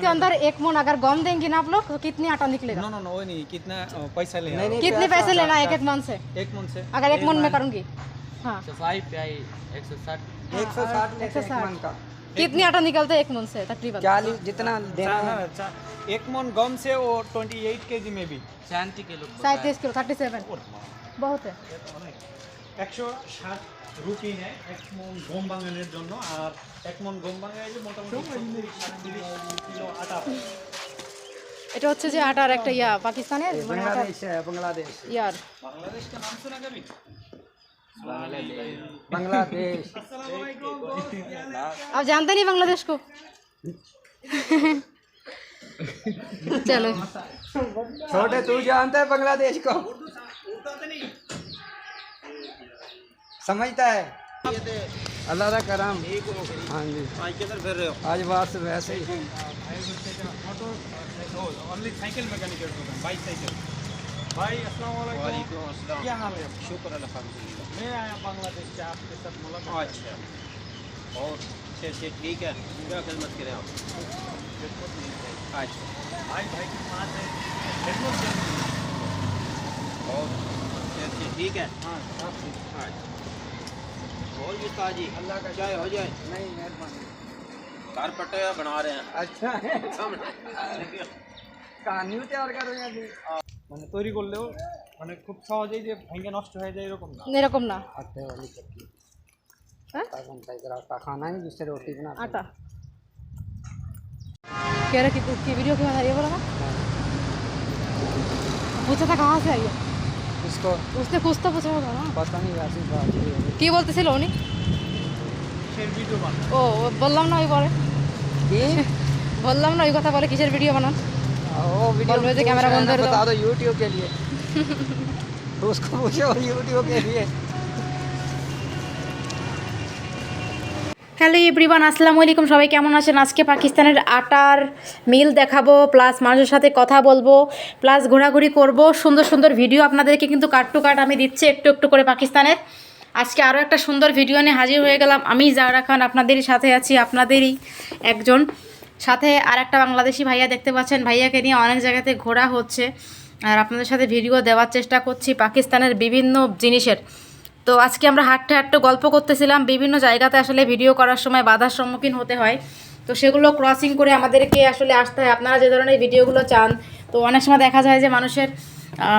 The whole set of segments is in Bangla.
इसके अंदर एक मन अगर गम देंगे ना आप लोग तो कितनी आटा निकलेगा? नो नो नो नहीं कितना पैसा ले नहीं, कितने पैसे लेना है एक एक मन से? एक मन से। अगर एक मन में करूँगी। हाँ। सफ़ाई प्याई एक सौ साठ। एक सौ साठ लेते हैं एक 160 मन का। कितनी आटा निकलता है एक मन से तकरीबन? चालीस जितना देना है। हाँ, एक मन गम से वो 28 केजी में भी। शांति के लोग सैंतीस किलो थर्टी सेवन बहुत है। একশো ষাট রুপি নেয় এক মন গম বাঙালির জন্য আর এক মন গম বাঙালি মোটামুটি সত্তর, সাতত্রিশ কিলো আটা পায়। এটা হচ্ছে যে আটার একটা ইয়া পাকিস্তানের মানে আটার बांग्लादेश है बांग्लादेश ইয়ার বাংলাদেশ का नाम सुना कभी बांग्लादेश आप जानते नहीं बांग्लादेश को चलो छोटे तू जानता है बांग्लादेश को समझता है। अल्लाह का करम। हाँ जी। आज किधर फिर रहे हो? आज बात से वैसे ही। Only cycle mechanic bike cycle. भाई अस्सलाम वालेकुम। क्या हाल है? शुक्र अल्हम्दुलिल्लाह। मैं आया बांग्लादेश से आपके साथ मुलाकात अच्छा। और अच्छे अच्छे ठीक है। क्या खिदमत करें आप? अच्छा। भाई भाई की बात है। खिदमत है। और अच्छे अच्छे ठीक है? हाँ सब ठीक अच्छा बोल जी ताजी अल्लाह का चाय हो जाए नहीं मेहरबानी कार पट्टे बना रहे हैं अच्छा है কাহানিও তৈরি করো আপনি মানে তৈরি করলেও মানে খুব সহজেই যে ভেঙে নষ্ট হয়ে যায় এরকম না এরকম না आटे वाली चक्की हाँ? आटा बनता है इधर आटा खाना है जिससे रोटी बनाते हैं आटा कह रहे कि उसकी वीडियो क्यों बना रही है बोला ना पूछा था कहाँ से आई है इसको उसने कुछ तो पूछा होगा ना पता नहीं वैसी बात ही है কি বলতেছিল উনি সে ভিডিও বানায় ও ও বললাম না ওই বলে कि বললাম না ওই কথা বলে কিসের ভিডিও বানান वो वीडियो बोल रहे थे कैमरा बंद कर दो। बता दो यूट्यूब के लिए तो उसको पूछो यूट्यूब के लिए হ্যালো এভরিওয়ান আসসালামু আলাইকুম। সবাই কেমন আছেন? আজকে পাকিস্তানের আটার মিল দেখাবো প্লাস মানুষের সাথে কথা বলব প্লাস ঘোরাঘুরি করব। সুন্দর সুন্দর ভিডিও আপনাদেরকে কিন্তু কাট টু কাট আমি দিচ্ছি একটু একটু করে পাকিস্তানের। আজকে আরও একটা সুন্দর ভিডিও নিয়ে হাজির হয়ে গেলাম। আমি জাহরা খান আপনাদেরই সাথে আছি, আপনাদেরই একজন। সাথে আর একটা বাংলাদেশি ভাইয়া দেখতে পাচ্ছেন। ভাইয়াকে নিয়ে অনেক জায়গাতে ঘোরা হচ্ছে। আর আপনাদের সাথে ভিডিও দেওয়ার চেষ্টা করছি। পাকিস্তানের বিভিন্ন জিনিসের। তো আজকে আমরা হাঁটতে হাঁটতে গল্প করতেছিলাম, বিভিন্ন জায়গাতে আসলে ভিডিও করার সময় বাধার সম্মুখীন হতে হয়। তো সেগুলো ক্রসিং করে আমাদেরকে আসলে আসতে হয়। আপনারা যে ধরনের ভিডিওগুলো চান, তো অনেক সময় দেখা যায় যে মানুষের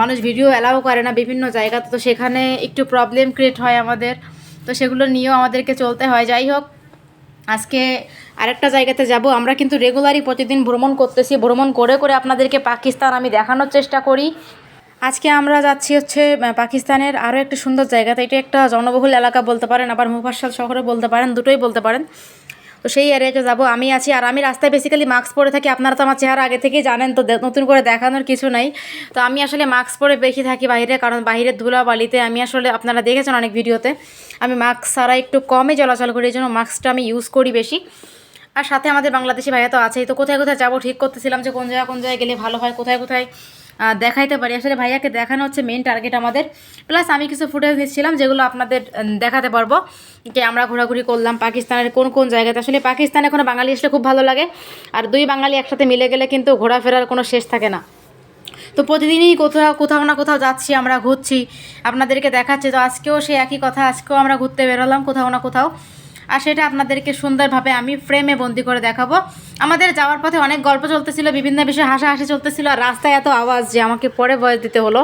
মানুষ ভিডিও অ্যালাউ করে না বিভিন্ন জায়গাতে। তো সেখানে একটু প্রবলেম ক্রিয়েট হয় আমাদের। তো সেগুলো নিয়েও আমাদেরকে চলতে হয়। যাই হোক, আজকে আরেকটা জায়গাতে যাব। আমরা কিন্তু রেগুলারই প্রতিদিন ভ্রমণ করতেছি। ভ্রমণ করে করে আপনাদেরকে পাকিস্তান আমি দেখানোর চেষ্টা করি। আজকে আমরা যাচ্ছি হচ্ছে পাকিস্তানের আরও একটা সুন্দর জায়গাতে। এটা একটা জনবহুল এলাকা বলতে পারেন, আবার মুফাসাল শহরে বলতে পারেন, দুটোই বলতে পারেন। তো সেই এরিয়াতে যাব, আমি আছি। আর আমি রাস্তায় বেসিক্যালি মাস্ক পরে থাকি। আপনারা তো আমার চেহারা আগে থেকেই জানেন, তো নতুন করে দেখানোর কিছু নাই। তো আমি আসলে মাস্ক পরে বেশি থাকি বাইরে, কারণ বাইরের ধুলাবালিতে আমি আসলে, আপনারা দেখেছেন অনেক ভিডিওতে, আমি মাস্ক ছাড়া একটু কমই চলাচল করি, এই জন্য মাস্কটা আমি ইউজ করি বেশি। আর সাথে আমাদের বাংলাদেশি ভাইয়া তো আছেই। তো কোথায় কোথায় যাব ঠিক করতেছিলাম যে কোন জায়গায় কোন জায়গায় গেলে ভালো হয়, কোথায় কোথায় দেখাইতে পারি। আসলে ভাইয়াকে দেখানো হচ্ছে মেন টার্গেট আমাদের। প্লাস আমি কিছু ফুটেজ নিচ্ছিলাম যেগুলো আপনাদের দেখাতে পারব। যে আমরা ঘোরাঘুরি করলাম পাকিস্তানের কোন কোন জায়গাতে। আসলে পাকিস্তানে কোনো বাঙালি আসলে খুব ভালো লাগে। আর দুই বাঙালি একসাথে মিলে গেলে কিন্তু ঘোরাফেরার কোনো শেষ থাকে না। তো প্রতিদিনই কোথাও কোথাও না কোথাও যাচ্ছি, আমরা ঘুরছি। আপনাদেরকে দেখাচ্ছি। তো আজকেও সে একই কথা, আজকেও আমরা ঘুরতে বেরোলাম কোথাও না কোথাও। আর সেটা আপনাদেরকে সুন্দরভাবে আমি ফ্রেমে বন্দি করে দেখাবো। আমাদের যাওয়ার পথে অনেক গল্প চলতেছিল বিভিন্ন বিষয়ে হাসাহাসি চলতেছিল আর রাস্তায় এত আওয়াজ যে আমাকে পরে বয়স দিতে হলো।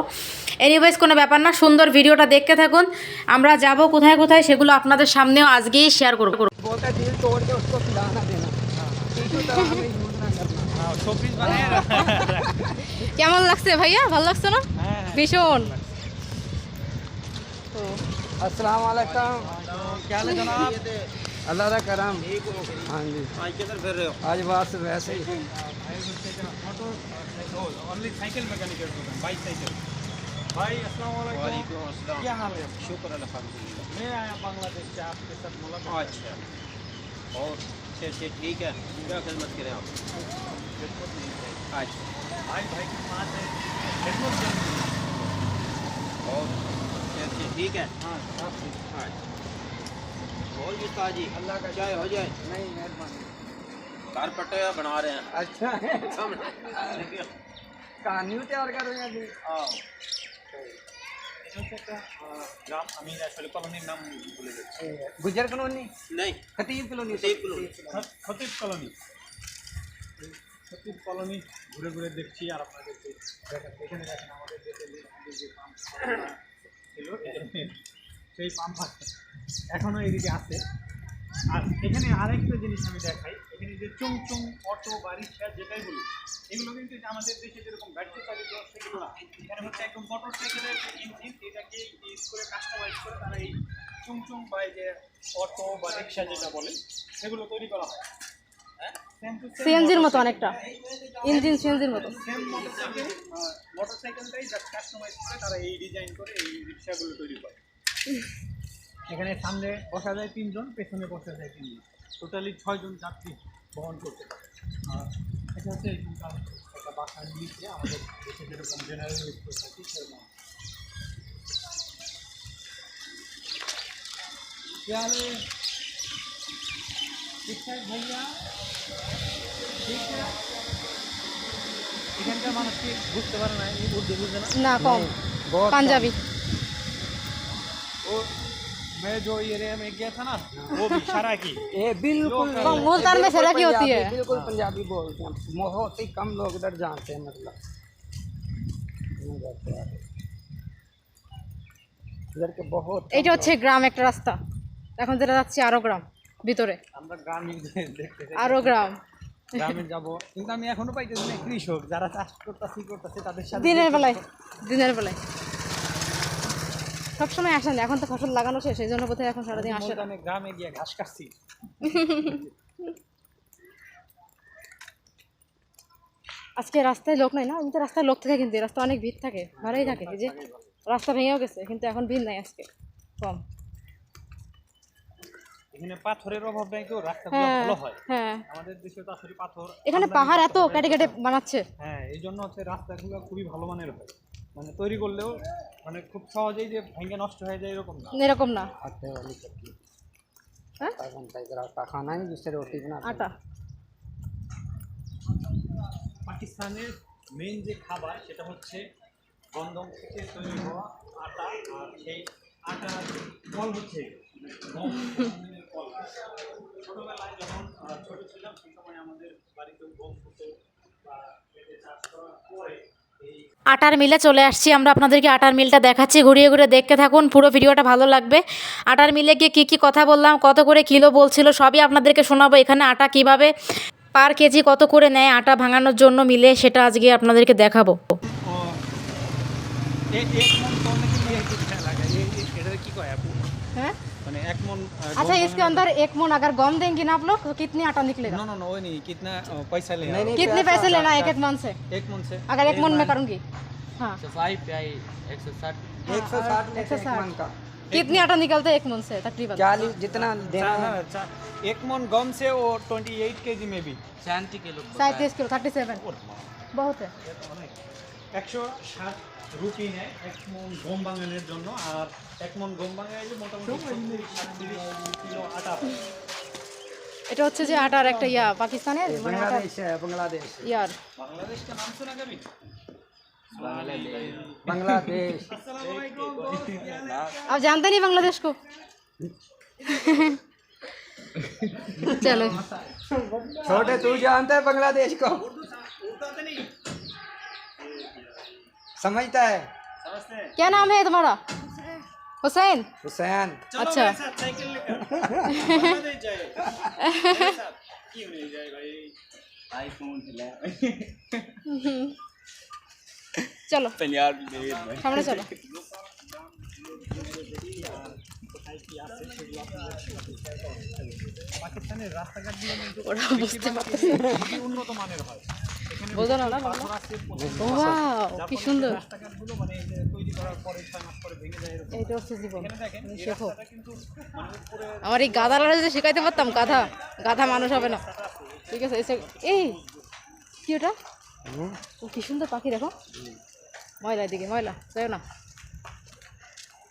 এনিওয়াইজ কোনো ব্যাপার না সুন্দর ভিডিওটা দেখতে থাকুন। আমরা যাব কোথায় কোথায় সেগুলো আপনাদের সামনেও আজকেই শেয়ার করব। কেমন লাগছে ভাইয়া? ভালো লাগছে না? ভীষণ। अस्सलाम वालेकुम। क्या हाल है जनाब? अल्लाह का करम। हाँ जी। आज किधर फिर रहे हो? आज बात से वैसे ही। Cycle mechanic bike cycle. भाई अस्सलाम क्या हाल है? शुक्र अल्हम्दुलिल्लाह। मैं आया बांग्लादेश से आपके साथ मुलाकात अच्छा। और अच्छे अच्छे ठीक है? क्या खिदमत करें आप? अच्छा। भाई भाई की बात है। और अच्छे अच्छे ठीक है हाँ सब ठीक अच्छा बोल जी ताजी अल्लाह का चाय हो जाए नहीं मेहरबानी कारपेट बना रहे हैं अच्छा है कहानियों तैयार कर रहे हैं अभी গ্রাম আমি আসলে কলোনির নাম ভুলে যাচ্ছি गुजर कॉलोनी নেই Khatib colony Khatib colony. Khatib colony Khatib colony ঘুরে ঘুরে দেখছি আর আপনাদেরকে দেখাচ্ছি সেই পাম্প এখনও এদিকে আছে। আর এখানে আরেকটা জিনিস আমি দেখাই। এখানে যে চুং চুং অটো বা রিক্সা যেটাই বলি, এগুলো কিন্তু আমাদের দেশে যেরকম ব্যাটারি চালিত সেগুলো না এখানে হচ্ছে একদম মোটর সাইকেলের যে ইঞ্জিন এটাকে ইউজ করে কাস্টমাইজ করে তারা এই চুং চুং বা যে অটো বা রিক্সা যেটা বলে, সেগুলো তৈরি করা হয়। সিএনজির মতো অনেকটা। ইঞ্জিন সিএনজির মতো। এখানে সামনে বসা যায় তিনজন, পেছনে বসা যায় তিনজন। টোটালি ছয়জন যাত্রী বহন করতে পারে। একটা আমাদের দেশে যেরকম জেনারেল থাকি, সেরকম এখানকার মানুষ কি বুঝতে পারে না এই উর্দু বুঝে না না কম बहुत পাঞ্জাবি वो मैं जो एरिया में गया था ना वो भी सराकी ये बिल्कुल लोग- नहीं, मुल्तान में बिल्कुल सराकी होती है। पंजाबी, बिल्कुल पंजाबी बोलते हैं बहुत ही कम लोग इधर जानते हैं मतलब नहीं जानते यार। इधर के बहुत कम এইটা হচ্ছে গ্রাম একটা রাস্তা এখন যেটা যাচ্ছে আরো গ্রাম ভিতরে। আমরা আরও গ্রাম। গ্রামে যাব। কিন্তু আমি এখনও পাইতেছি না কৃষক যারা চাষ করতেছি করতেছে তাদের সাথে দিনের বেলায় দিনের বেলায়। সবসময় আসেন এখন তো ফসল লাগানো শেষ এই জন্য বোধহয় এখন সারাদিন আসে না। গ্রামে গিয়ে ঘাস কাটছি। আজকে রাস্তায় লোক নাই না এমনিতে রাস্তায় লোক থাকে কিন্তু রাস্তা অনেক ভিড় থাকে ভালোই থাকে যে রাস্তা ভেঙেও গেছে কিন্তু এখন ভিড় নাই আজকে কম। এখানে পাথরের অভাব নাই তো হ্যাঁ, ভালো হয়। হ্যাঁ। আমাদের দেশে তো পাথর এখানে পাহাড় এত কেটে কেটে বানাচ্ছে। হ্যাঁ এই জন্য হচ্ছে রাস্তাগুলো খুবই ভালো মানের হয়। মানে তৈরি করলেও মানে খুব সহজেই যে ভেঙে নষ্ট হয়ে যায় এরকম না। এরকম না। আচ্ছা অনেক হ্যাঁ? খানা জিসে রুটি না। আটা। পাকিস্তানের মেন যে খাবার সেটা হচ্ছে গন্ধম থেকে তৈরি হওয়া আটা আর সেই আটা ফল হচ্ছে ছোটোবেলায় যখন ছোট ছিলাম সেই সময় আমাদের বাড়িতেও গম হতো বা চাষ করার পরে আটার মিলে চলে আসছি। আমরা আপনাদেরকে আটার মিলটা দেখাচ্ছি। ঘুরিয়ে ঘুরে দেখতে থাকুন। পুরো ভিডিওটা ভালো লাগবে। আটার মিলে গিয়ে কী কী কথা বললাম কত করে কিলো বলছিল সবই আপনাদেরকে শোনাবো এখানে আটা কীভাবে পার কেজি কত করে নেয় আটা ভাঙানোর জন্য মিলে সেটা আজকে আপনাদেরকে দেখাবো। अच्छा इसके अंदर एक मन अगर गम देंगे ना आप लोग तो कितनी आटा निकलेगा? नो नो नो नहीं कितना पैसा ले नहीं, नहीं, कितने पैसे लेना है एक एक मन से? एक मन से। अगर एक मन में करूँगी। हाँ। एक सौ फाइव प्याई एक सौ साठ। एक सौ साठ एक लेते सौ एक साठ। कितनी आटा निकलता है एक मन से तकरीबन? चालीस जितना देना है। हाँ, एक मोन गम से वो 28 केजी में भी। छियानवे किलो। सैंतीस किलो थर्टी सेवन बहुत है। একশো ষাট রুটি নেয় এক মন গম বাঙালির জন্য আর এক মন গম বাঙালি মোটামুটি সত্তর সাতত্রিশ কিলো আটা পায়। এটা হচ্ছে যে আটার একটা ইয়া পাকিস্তানের মানে আটার बांग्लादेश है बांग्लादेश ইয়ার বাংলাদেশ का नाम सुना कभी बांग्लादेश अस्सलाम वालेकुम दोस्त, क्या हाल है? आप जानते नहीं बांग्लादेश को चलो छोटे तू जानता है बांग्लादेश को समझता है समझते हैं क्या नाम है तुम्हारा हुसैन हुसैन चलो अच्छा। मेरे साथ साइकिल लेकर बांग्लादेश जाए मेरे साथ क्यों नहीं जाए भाई চলো সামনে চলো পাকিস্তানের রাস্তাঘাটগুলো কিন্তু ওরা বুঝতে পারতেছে খুবই উন্নত মানের হয় এখানে বোঝো না না বাংলা? Wow, কি সুন্দর রাস্তাঘাটগুলো মানে এই যে তৈরি করার পরে ছয় মাস পরে ভেঙে যায় এরকম এইটা হচ্ছে জীবন এখানে দেখেন এই শেখো রাস্তাটা কিন্তু মানে উপরে আমার এই গাধারা যদি শেখাইতে পারতাম গাধা গাধা মানুষ হবে না ঠিক আছে এসে এই কি ওটা ও কি সুন্দর পাখি দেখো ময়লা দিকে ময়লা যাও না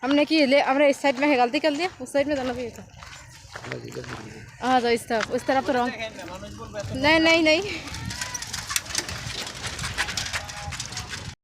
हमने कि ले हमने इस साइड में है गलती कर दिया उस साइड में जाना चाहिए था हाँ तो इस तरफ उस तरफ तो रहो দেখেন না মানুষ বলবে এত नहीं नहीं नहीं